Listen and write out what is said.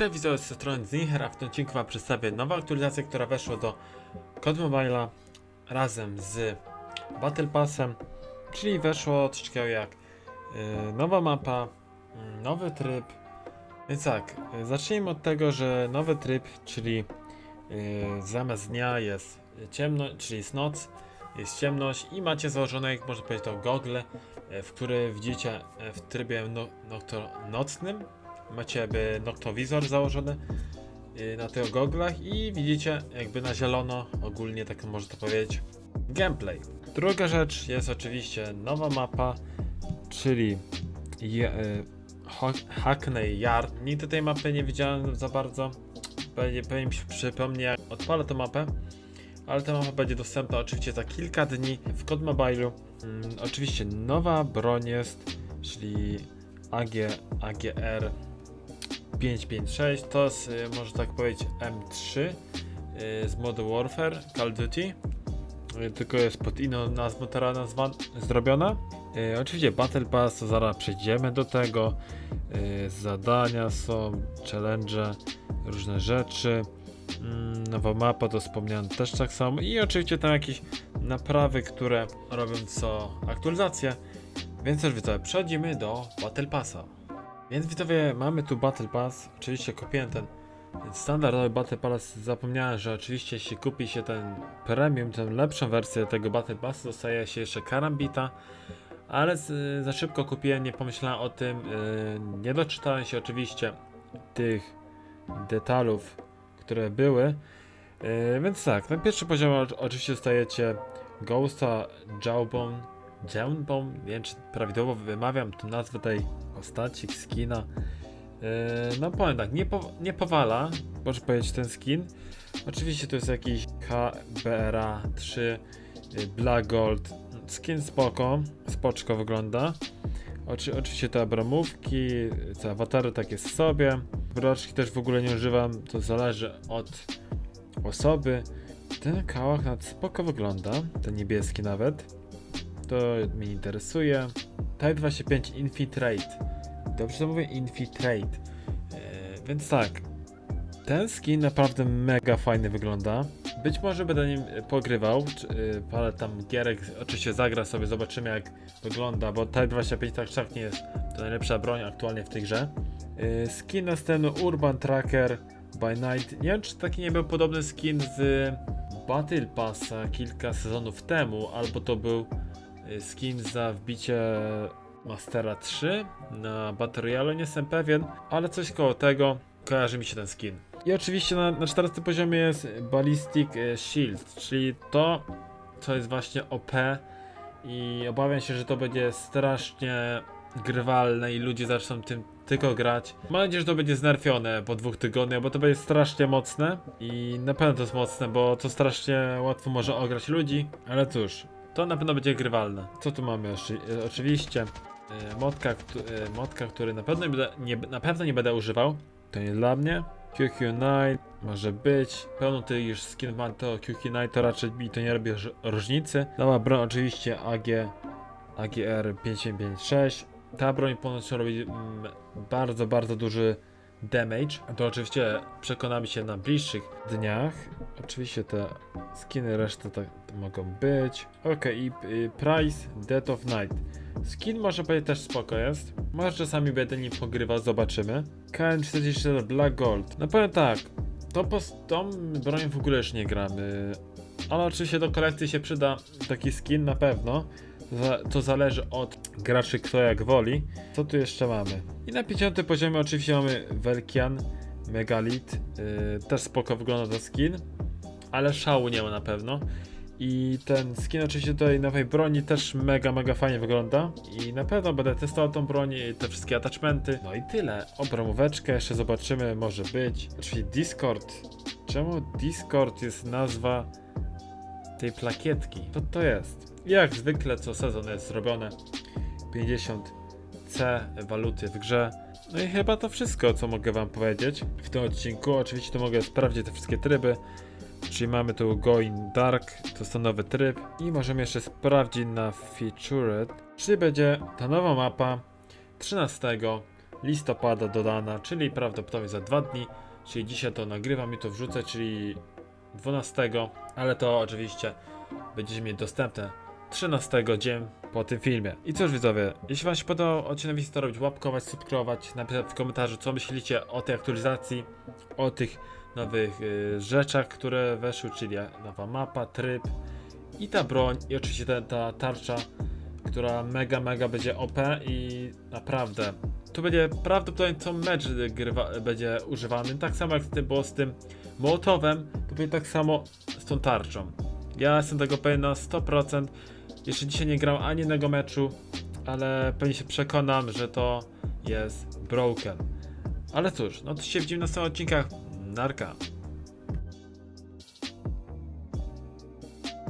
Cześć widzowie z tej strony Zinher, a w tym odcinku wam przedstawię nową aktualizację, która weszła do Code Mobile'a razem z Battle Passem, czyli weszło coś takiego jak y, nowa mapa, y, nowy tryb. Więc tak, y, zacznijmy od tego, że nowy tryb, czyli y, zamiast dnia jest ciemno, czyli jest noc, jest ciemność i macie założone, jak można powiedzieć, to gogle, w które widzicie w trybie no, nocto, nocnym, macie jakby noktowizor założony yy, na tych goglach i widzicie jakby na zielono, ogólnie tak można to powiedzieć, gameplay. Druga rzecz jest oczywiście nowa mapa, czyli je, y, Hackney Yard. Nigdy tej mapy nie widziałem za bardzo. Pewnie, pewnie mi się jak odpalę tę mapę. Ale ta mapa będzie dostępna oczywiście za kilka dni w Code Mobile'u. Mm, oczywiście nowa broń jest, czyli AG, AGR 556 to jest, y, można tak powiedzieć, M3 y, z Modern Warfare Call of Duty. Y, Tylko jest pod inną nazwą teraz nazwa zrobiona. Oczywiście Battle Pass, to zaraz przejdziemy do tego. Zadania są, challenge, różne rzeczy. Mm, Nowa mapa, to wspomniałem też tak samo. I oczywiście tam jakieś naprawy, które robią co aktualizację. Więc też widzowie, przechodzimy do Battle Passa. Więc widzowie, mamy tu Battle Pass. Oczywiście kupiłem ten standardowy Battle Pass. Zapomniałem, że oczywiście jeśli kupi się ten premium, tę lepszą wersję tego Battle Passu, dostaje się jeszcze karambita. Ale z, za szybko kupiłem, nie pomyślałem o tym. Yy, nie doczytałem się oczywiście tych detalów, które były. Yy, więc tak, na pierwszy poziom oczywiście dostajecie Ghosta, Jawbone, Jawbone, nie wiem czy prawidłowo wymawiam tę nazwę tej postaci, skina. Yy, no powiem tak, nie, po, nie powala, może powiedzieć ten skin. Oczywiście to jest jakiś KBRA 3 yy, Black Gold. Skin spoko, spoczko wygląda. Oczy, oczywiście te abramówki, te awatary takie sobie. Broczki też w ogóle nie używam, to zależy od osoby. Ten kałach nad spoko wygląda, ten niebieski nawet. To mnie interesuje. Type 25 Infiltrate. Dobrze to mówię? Infiltrate. E, więc tak. Ten skin naprawdę mega fajny wygląda. Być może będę nim pogrywał. czy, e, Parę tam gierek oczywiście zagra sobie, zobaczymy jak wygląda, bo Type 25 tak czak nie jest to najlepsza broń aktualnie w tej grze. E, Skin następny Urban Tracker by Night. Nie wiem czy taki nie był podobny skin z Battle Passa kilka sezonów temu, albo to był skin za wbicie Mastera 3 na Battle nie jestem pewien, ale coś koło tego kojarzy mi się ten skin. I oczywiście na, na 14 poziomie jest Ballistic y, Shield, czyli to, co jest właśnie OP i obawiam się, że to będzie strasznie grywalne i ludzie zaczną tym tylko grać. Mam nadzieję, że to będzie znerfione po dwóch tygodniach, bo to będzie strasznie mocne i na pewno to jest mocne, bo to strasznie łatwo może ograć ludzi, ale cóż, to na pewno będzie grywalne. Co tu mamy jeszcze? Oczywiście e, motka, któ- e, motka, który na pewno nie na pewno nie będę używał. To nie dla mnie. QQ Night może być. Pełno tych już skin to QQ Night, to raczej mi to nie robi róż- różnicy. Nowa broń oczywiście AG, AGR 5756. Ta broń ponoć robi mm, bardzo, bardzo duży damage. To oczywiście przekonamy się na bliższych dniach. Oczywiście te skiny reszty tak mogą być. Ok, i y, price Death of Night. Skin może być też spoko jest. Może czasami będę nim pogrywał, zobaczymy. KN44 Black Gold. No powiem tak, to tą bronią w ogóle już nie gramy. Ale oczywiście do kolekcji się przyda taki skin na pewno. To zależy od graczy kto jak woli. Co tu jeszcze mamy? I na 50 poziomie oczywiście mamy Velkian Megalit. Yy, też spoko wygląda to skin. Ale szału nie ma na pewno. I ten skin oczywiście tej nowej broni też mega, mega fajnie wygląda. I na pewno będę testował tą broń i te wszystkie attachmenty. No i tyle. Obramóweczkę jeszcze zobaczymy, może być. Oczywiście Discord. Czemu Discord jest nazwa tej plakietki? Co to jest? Jak zwykle co sezon jest zrobione 50C waluty w grze. No i chyba to wszystko, co mogę wam powiedzieć w tym odcinku. Oczywiście to mogę sprawdzić te wszystkie tryby. Czyli mamy tu Going Dark, to jest nowy tryb. I możemy jeszcze sprawdzić na Featured, czyli będzie ta nowa mapa 13 listopada dodana, czyli prawdopodobnie za dwa dni, czyli dzisiaj to nagrywam i to wrzucę, czyli 12, ale to oczywiście będziecie mieć dostępne 13 dzień po tym filmie. I cóż widzowie, jeśli wam się podobał odcinek, co robić, łapkować, subskrybować, napisać w komentarzu co myślicie o tej aktualizacji, o tych nowych y, rzeczach, które weszły, czyli nowa mapa, tryb i ta broń i oczywiście ta, ta tarcza, która mega, mega będzie OP i naprawdę tu będzie prawdopodobnie co mecz grywa, będzie używany, tak samo jak z tym, było z tym Mołotowem, to będzie tak samo z tą tarczą. Ja jestem tego pewien na 100%. Jeszcze dzisiaj nie grałem ani jednego meczu, ale pewnie się przekonam, że to jest broken. Ale cóż, no to się widzimy na następnych odcinkach. Narka.